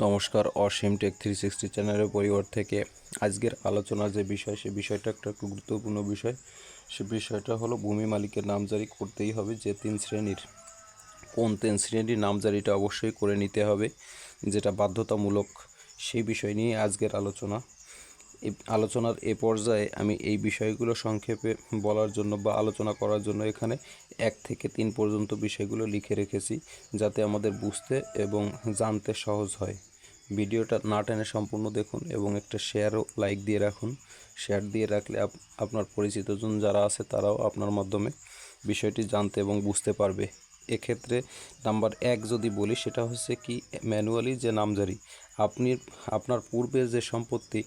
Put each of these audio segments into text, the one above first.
নমস্কার, অসীম take three sixty চ্যানেলের পরিবার থেকে আজকের আলোচনা যে বিষয়, সে বিষয়টা একটা গুরুত্বপূর্ণ বিষয়। সে বিষয়টা হলো ভূমি মালিকের নামজারি করতেই হবে যে তিন শ্রেণির। কোন তিন শ্রেণির নামজারিটা অবশ্যই করে নিতে হবে, যেটা বাধ্যতামূলক, সেই বিষয় নিয়ে আজকের আলোচনা। আলোচনার এ পর্যায়ে আমি এই বিষয়গুলো সংক্ষেপে বলার জন্য বা আলোচনা করার জন্য এখানে এক থেকে তিন পর্যন্ত বিষয়গুলো লিখে রেখেছি যাতে আমাদের বুঝতে এবং জানতে সহজ হয়। ভিডিওটা না টেনে সম্পূর্ণ দেখুন এবং একটা শেয়ারও লাইক দিয়ে রাখুন। শেয়ার দিয়ে রাখলে আপ- আপনার পরিচিতজন যারা আছে তারাও আপনার মাধ্যমে বিষয়টি জানতে এবং বুঝতে পারবে। এক্ষেত্রে নাম্বার এক যদি বলি, সেটা হচ্ছে কি, ম্যানুয়ালি যে নামজারি, আপনি, আপনার পূর্বে যে সম্পত্তি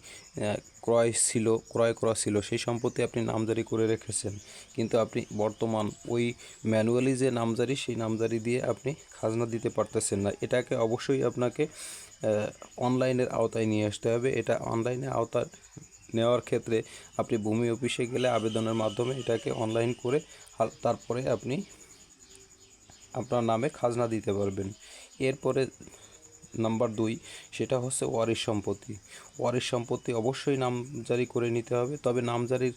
ক্রয় ছিল, ক্রয় করা ছিল, সেই সম্পত্তি আপনি নামজারি করে রেখেছেন। কিন্তু আপনি বর্তমান ওই ম্যানুয়ালি যে নামজারি, সেই নামজারি দিয়ে আপনি খাজনা দিতে পারতেছেন না। এটাকে অবশ্যই আপনাকে অনলাইনের আওতায় নিয়ে আসতে হবে। এটা অনলাইনে আওতা নেওয়ার ক্ষেত্রে আপনি ভূমি অফিসে গেলে আবেদনের মাধ্যমে এটাকে অনলাইন করে তারপরে আপনি আপনার নামে খাজনা দিতে পারবেন। এরপরে নাম্বার দুই, সেটা হচ্ছে ওয়ারিশ সম্পত্তি। ওয়ারিশ সম্পত্তি অবশ্যই নামজারি করে নিতে হবে, তবে নামজারির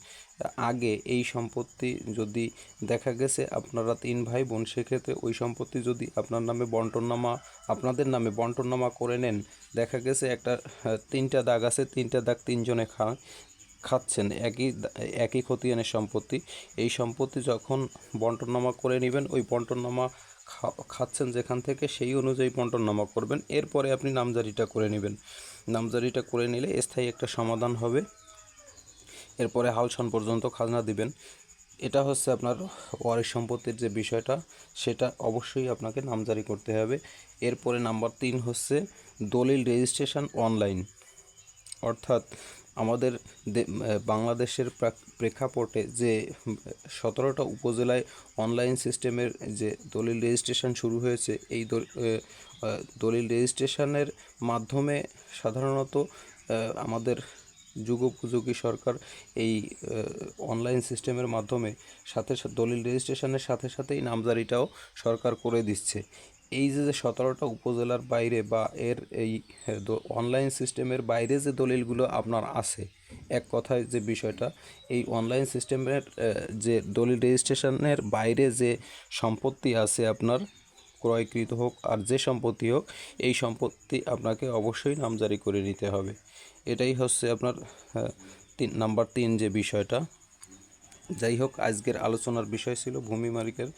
আগে এই সম্পত্তি যদি দেখা গেছে আপনারা তিন ভাই বোন, সেক্ষেত্রে ওই সম্পত্তি যদি আপনার নামে বন্টননামা, আপনাদের নামে বন্টননামা করে নেন, দেখা গেছে একটা, তিনটা দাগ আছে, তিনটা দাগ তিনজনে খায়। খাচ্ছেন, একই একই খতিয়ানের সম্পত্তি। এই সম্পত্তি যখন বন্টননামা করে নেবেন, ওই বন্টননামা খাচ্ছেন যেখান থেকে, সেই অনুযায়ী বন্টননামা করবেন। এরপরে আপনি নামজারিটা করে নেবেন। নামজারিটা করে নিলে স্থায়ী একটা সমাধান হবে। এরপরে হালসন পর্যন্ত খাজনা দিবেন। এটা হচ্ছে আপনার ওয়ারিশ সম্পত্তির যে বিষয়টা, সেটা অবশ্যই আপনাকে নামজারি করতে হবে। এরপরে নাম্বার তিন হচ্ছে দলিল রেজিস্ট্রেশন অনলাইন। অর্থাৎ আমাদের বাংলাদেশের প্রেক্ষাপটে যে সতেরোটা উপজেলায় অনলাইন সিস্টেমের যে দলিল রেজিস্ট্রেশন শুরু হয়েছে, এই দলিল রেজিস্ট্রেশনের মাধ্যমে সাধারণত আমাদের যুগোপযোগী সরকার এই অনলাইন সিস্টেমের মাধ্যমে সাথে দলিল রেজিস্ট্রেশনের সাথে সাথেই নামজারিটাও সরকার করে দিচ্ছে। এই যে যে সতেরোটা উপজেলার বাইরে বা এর এই অনলাইন সিস্টেমের বাইরে যে দলিলগুলো আপনার আছে, এক কথায় যে বিষয়টা, এই অনলাইন সিস্টেমের যে দলিল রেজিস্ট্রেশনের বাইরে যে সম্পত্তি আছে আপনার, ক্রয়কৃত হোক আর যে সম্পত্তি হোক, এই সম্পত্তি আপনাকে অবশ্যই নামজারি করে নিতে হবে। এটাই হচ্ছে আপনার তিন নাম্বার তিন যে বিষয়টা। যাই হোক, আজকের আলোচনার বিষয় ছিল ভূমি মালিকের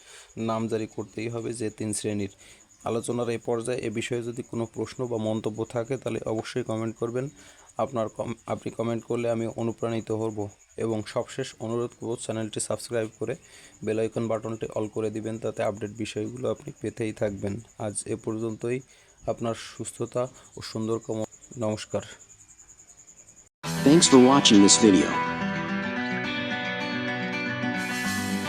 নামজারি করতেই হবে যে তিন শ্রেণির। আলোচনার এই পর্যায়ে এ বিষয়ে যদি কোনো প্রশ্ন বা মন্তব্য থাকে, তাহলে অবশ্যই কমেন্ট করবেন। আপনার কম- আপনি কমেন্ট করলে আমি অনুপ্রাণিত হব। এবং সবশেষ অনুরোধ করব, চ্যানেলটি সাবস্ক্রাইব করে বেল আইকন বাটনটি অল করে দিবেন, তাতে আপডেট বিষয়গুলো আপনি পেতেই থাকবেন। আজ এ পর্যন্তই। আপনার সুস্থতা ও সুন্দর কম নমস্কার। Thanks for watching this video.